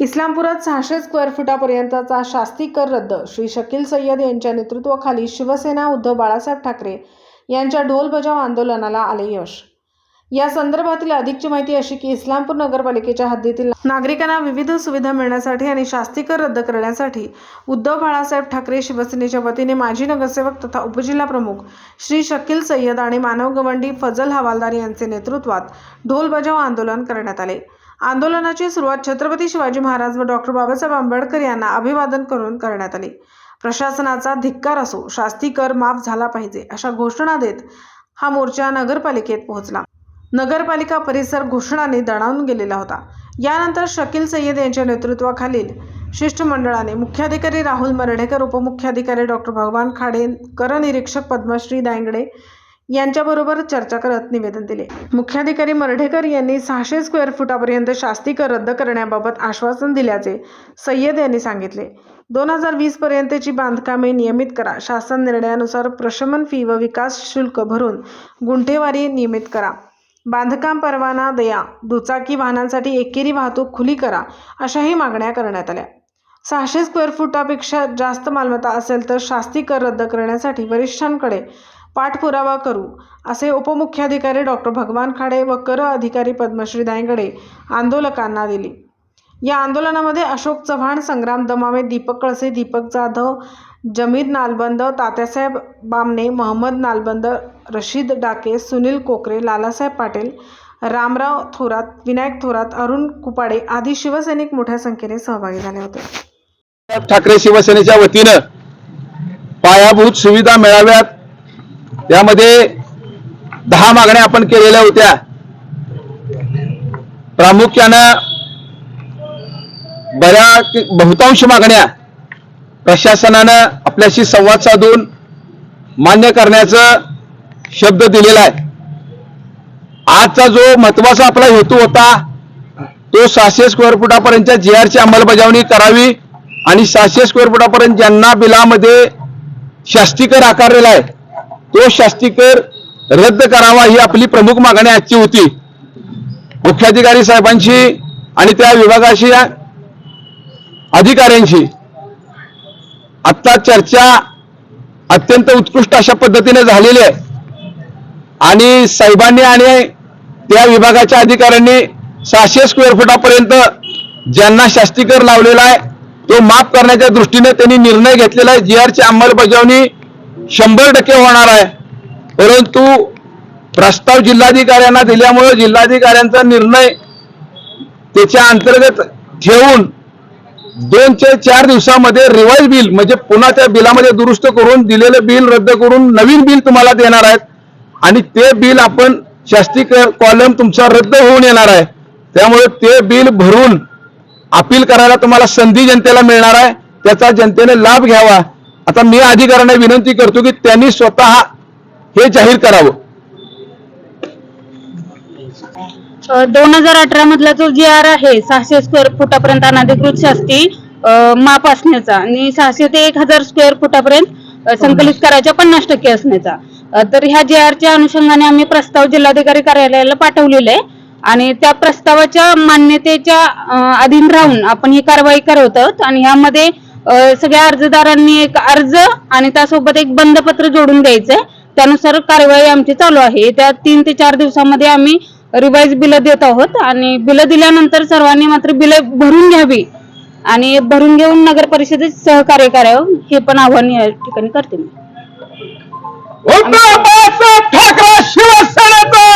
इस्लामपुरात सहाशे स्क्वेअर फुटापर्यंतचा शास्ती कर रद्द श्री शकील सय्यद यांच्या नेतृत्वाखाली शिवसेना उद्धव बाळासाहेब ठाकरे यांच्या ढोल बजाव आंदोलनाला आले यश. या संदर्भातील अधिकची माहिती अशी की इस्लामपूर नगरपालिकेच्या हद्दीतील नागरिकांना विविध सुविधा मिळण्यासाठी आणि शास्तीकर रद्द करण्यासाठी उद्धव बाळासाहेब ठाकरे शिवसेनेच्या वतीने माजी नगरसेवक तथा उपजिल्हा प्रमुख श्री शकील सय्यद आणि मानव गवंडी फजल हवालदार यांचे नेतृत्वात ढोल बजाव आंदोलन करण्यात आले. आंदोलनाची सुरुवात छत्रपती शिवाजी महाराज व डॉक्टर बाबासाहेब आंबेडकर यांना अभिवादन करून करण्यात आली. प्रशासनाचा धिक्कार असो शास्ती कर माफ झाला पाहिजे अशा घोषणा देत हा मोर्चा नगरपालिकेत पोहोचला. नगरपालिका परिसर घोषणाने दणावून गेलेला होता. यानंतर शकील सय्यद यांच्या नेतृत्वाखालील शिष्टमंडळाने मुख्याधिकारी राहुल मर्ढेकर उपमुख्याधिकारी डॉक्टर भगवान खाडे करनिरीक्षक पद्मश्री दांगडे यांच्याबरोबर चर्चा करत निवेदन दिले. मुख्याधिकारी मर्ढेकर यांनी सहाशे स्क्वेअर फुटापर्यंत शास्तीकर कर रद्द करण्याबाबत आश्वासन दिल्याचे सय्यद यांनी सांगितले. दोन हजार वीस पर्यंतची बांधकामे नियमित करा. शासन निर्णयानुसार प्रशमन फी व विकास शुल्क भरून गुंठेवारी नियमित करा. बांधकाम परवाना दया. दुचाकी वाहनांसाठी एकेरी वाहतूक खुली करा अशाही मागण्या करण्यात आल्या. सहाशे स्क्वेअर फुटापेक्षा जास्त मालमत्ता असेल तर शास्ती कर रद्द करण्यासाठी वरिष्ठांकडे पाठपुरावा करू असे उपमुख्याधिकारी डॉक्टर भगवान खाडे व कर अधिकारी पद्मश्री दायंगडे आंदोलकांना दिली. या आंदोलनामध्ये अशोक चव्हाण संग्राम दमावे दीपक कळसे दीपक जाधव जमीर नालबंद तात्यासाहेब बामणे महम्मद नालबंद रशीद डाके सुनील कोकरे लालासाहेब पाटील रामराव थोरात विनायक थोरात अरुण कुपाडे आदी शिवसैनिक मोठ्या संख्येने सहभागी झाले होते. ठाकरे शिवसेनेच्या वतीनं पायाभूत सुविधा मिळाव्यात. त्यामध्ये दहा मागण्या आपण केलेल्या होत्या. प्रामुख्यानं बऱ्या बहुतांश मागण्या प्रशासनानं आपल्याशी संवाद साधून मान्य करण्याचं शब्द दिलेला आहे. आजचा जो महत्त्वाचा आपला हेतू होता तो सहाशे स्क्वेअर फुटापर्यंतच्या जी आरची अंमलबजावणी करावी आणि सहाशे स्क्वेअर फुटापर्यंत ज्यांना बिलामध्ये शास्तीकर आकारलेला आहे तो शास्तीकर रद्द करावा ही आपली प्रमुख मागणी आजची होती. मुख्याधिकारी साहेबांशी आणि त्या विभागाशी अधिकाऱ्यांशी आत्ता चर्चा अत्यंत उत्कृष्ट अशा पद्धतीने झालेली आहे. आणि साहेबांनी आणि त्या विभागाच्या अधिकाऱ्यांनी सहाशे स्क्वेअर फुटापर्यंत ज्यांना शास्तीकर लावलेला आहे तो माफ करण्याच्या दृष्टीने त्यांनी निर्णय घेतलेला आहे. जी आरची अंमलबजावणी शंभर टक्के होणार आहे. परंतु प्रस्ताव जिल्हाधिकाऱ्यांना दिल्यामुळे जिल्हाधिकाऱ्यांचा निर्णय त्याच्या अंतर्गत ठेवून दोन ते चार दिवसामध्ये रिवाईज बिल म्हणजे पुन्हा त्या बिलामध्ये दुरुस्त करून दिलेलं बिल रद्द करून नवीन बिल तुम्हाला देणार आहेत. आणि ते बिल आपण शास्ती कॉलम तुमचा रद्द होऊन येणार आहे. त्यामुळे ते बिल भरून अपील करायला तुम्हाला संधी जनतेला मिळणार आहे. त्याचा जनतेने लाभ घ्यावा. आता मी अधिकाऱ्यांना विनंती करतो की त्यांनी स्वतः हे जाहीर करावं. दोन हजार अठरा मधला जो जी आर आहे सहाशे स्क्वेअर फुटापर्यंत अनधिकृत शास्ती माप असण्याचा आणि सहाशे ते एक हजार स्क्वेअर फुटापर्यंत संकलित करायच्या पन्नास टक्के असण्याचा. तर ह्या जी आरच्या अनुषंगाने आम्ही प्रस्ताव जिल्हाधिकारी कार्यालयाला पाठवलेला आहे. आणि त्या प्रस्तावाच्या मान्यतेच्या अधीन राहून आपण ही कारवाई करत आहोत. आणि ह्यामध्ये सगळ्या अर्जदारांनी एक अर्ज आणि त्यासोबत एक बंदपत्र जोडून द्यायचंय. त्यानुसार कारवाई आमची चालू आहे. त्या तीन ते चार दिवसामध्ये आम्ही रिवाईज बिल देत आहोत आणि बिलं दिल्यानंतर सर्वांनी मात्र बिलं भरून घ्यावी आणि भरून घेऊन नगर परिषदेत सहकार्य करावं हे पण आव्हान या ठिकाणी करते मी. शिवसेनेचा!